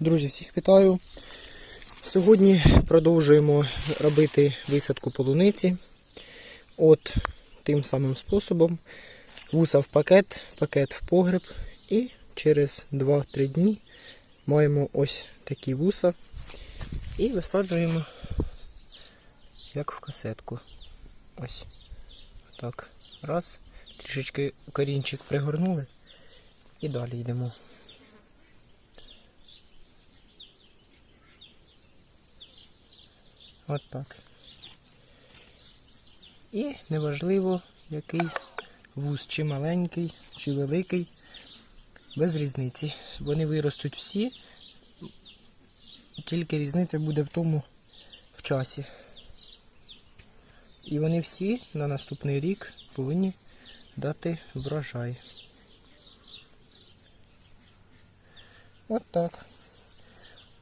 Друзі, всіх вітаю. Сьогодні продовжуємо робити висадку полуниці. От тим самим способом. Вуса в пакет, пакет в погреб. І через 2-3 дні маємо ось такі вуса. І висаджуємо як в касетку. Ось. Так. Раз. Трішечки корінчик пригорнули. І далі йдемо. От так. І неважливо, який вуз, чи маленький, чи великий, без різниці. Вони виростуть всі, тільки різниця буде в тому в часі. І вони всі на наступний рік повинні дати врожай. От так.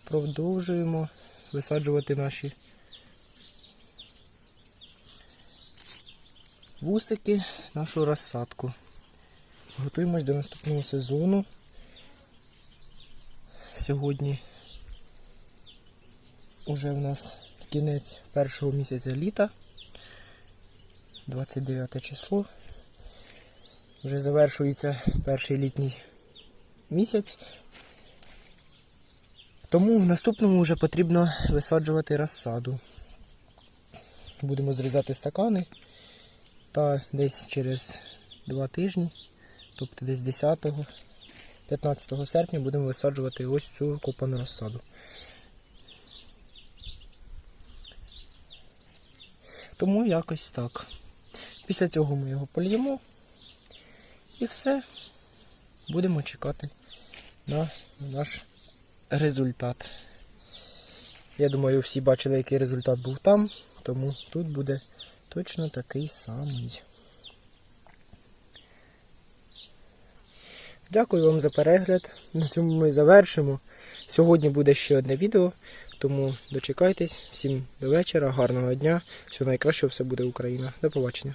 Продовжуємо висаджувати наші вусики, нашу розсадку. Готуємось до наступного сезону. Сьогодні уже в нас кінець першого місяця літа, 29 число. Вже завершується перший літній місяць. Тому в наступному вже потрібно висаджувати розсаду. Будемо зрізати стакани. Та десь через два тижні, тобто десь 10-15 серпня будемо висаджувати ось цю копану розсаду. Тому якось так. Після цього ми його польємо і все. Будемо чекати на наш результат. Я думаю, всі бачили, який результат був там, тому тут буде точно такий самий. Дякую вам за перегляд. На цьому ми завершимо. Сьогодні буде ще одне відео, тому дочекайтесь. Всім до вечора, гарного дня. Всього найкращого, все буде Україна. До побачення.